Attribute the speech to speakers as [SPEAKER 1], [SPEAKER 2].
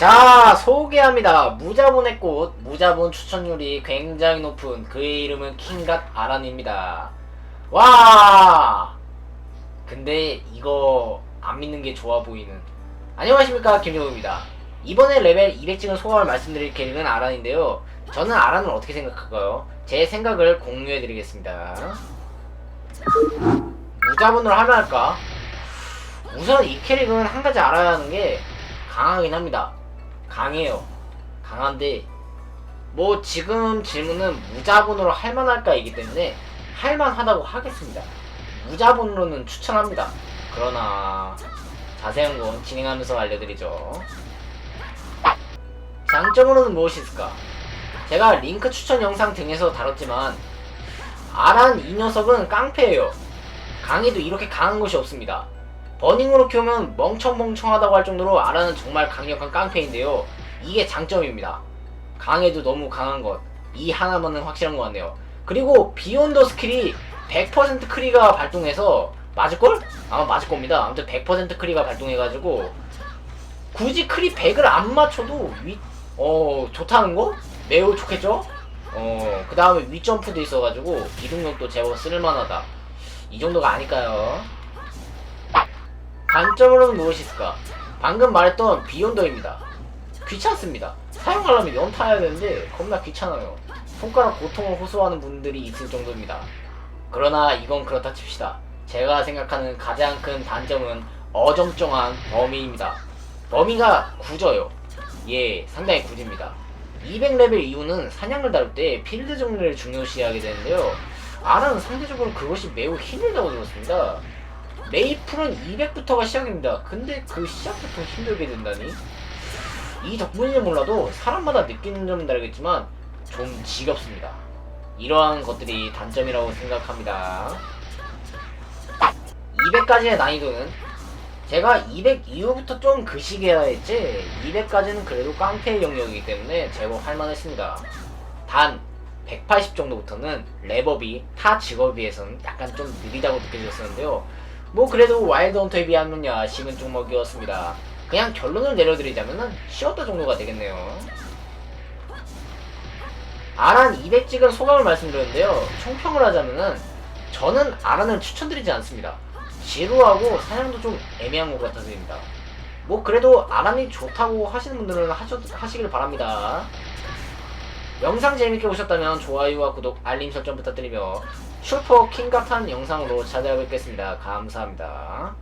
[SPEAKER 1] 자 소개합니다. 무자본의 꽃 무자본 추천율이 굉장히 높은 그의 이름은 킹갓 아란입니다. 와! 근데 이거 안 믿는 게 좋아 보이는. 안녕하십니까 김정우입니다. 이번에 레벨 200 찍은 소감을 말씀드릴 캐릭은 아란인데요. 저는 아란을 어떻게 생각할까요? 제 생각을 공유해 드리겠습니다. 무자본으로 할만할까? 우선 이 캐릭은 한 가지 알아야 하는 게 강하긴 합니다. 강해요. 강한데 뭐 지금 질문은 무자본으로 할만할까이기 때문에 할만하다고 하겠습니다. 무자본으로는 추천합니다. 그러나 자세한 건 진행하면서 알려드리죠. 장점으로는 무엇이 있을까? 제가 링크 추천 영상 등에서 다뤘지만 아란 이 녀석은 깡패예요. 강해도 이렇게 강한 것이 없습니다. 버닝으로 키우면 멍청멍청하다고 할 정도로 아라는 정말 강력한 깡패인데요. 이게 장점입니다. 강해도 너무 강한 것. 이 하나만은 확실한 것 같네요. 그리고 비욘더 스킬이 100% 크리가 발동해서 맞을걸? 아마 맞을 겁니다. 아무튼 100% 크리가 발동해가지고 굳이 크리 100을 안 맞춰도 위, 어, 좋다는 거? 매우 좋겠죠? 어, 그 다음에 윗점프도 있어가지고 기동력도 제법 쓸만하다. 이 정도가 아닐까요? 단점으로는 무엇이 있을까? 방금 말했던 비욘더입니다. 귀찮습니다. 사용하려면 연 타야 되는데 겁나 귀찮아요. 손가락 고통을 호소하는 분들이 있을 정도입니다. 그러나 이건 그렇다 칩시다. 제가 생각하는 가장 큰 단점은 어정쩡한 범위입니다. 범위가 굳어요. 예, 상당히 굳습니다. 200레벨 이후는 사냥을 다룰 때 필드 정리를 중요시하게 되는데요. 아라는 상대적으로 그것이 매우 힘들다고 들었습니다. 메이플은 200부터가 시작입니다. 근데 그 시작부터 힘들게 된다니? 이 덕분인지 몰라도 사람마다 느끼는 점은 다르겠지만 좀 지겹습니다. 이러한 것들이 단점이라고 생각합니다. 200까지의 난이도는 제가 200 이후부터 좀 그 시기해야 했지 200까지는 그래도 깡패의 영역이기 때문에 제법 할만했습니다. 단 180 정도부터는 랩업이 타 직업에 비해서는 약간 좀 느리다고 느껴졌었는데요. 뭐 그래도 와일드 헌터에 비하면 야 식은 종목이었습니다. 그냥 결론을 내려드리자면은 쉬었다 정도가 되겠네요. 아란 200 찍은 소감을 말씀드렸는데요. 총평을 하자면은 저는 아란을 추천드리지 않습니다. 지루하고 사냥도 좀 애매한 것 같아서입니다. 뭐 그래도 아란이 좋다고 하시는 분들은 하셔, 하시길 바랍니다. 영상 재밌게 보셨다면 좋아요와 구독, 알림 설정 부탁드리며 슈퍼 킹 같은 영상으로 찾아뵙겠습니다. 감사합니다.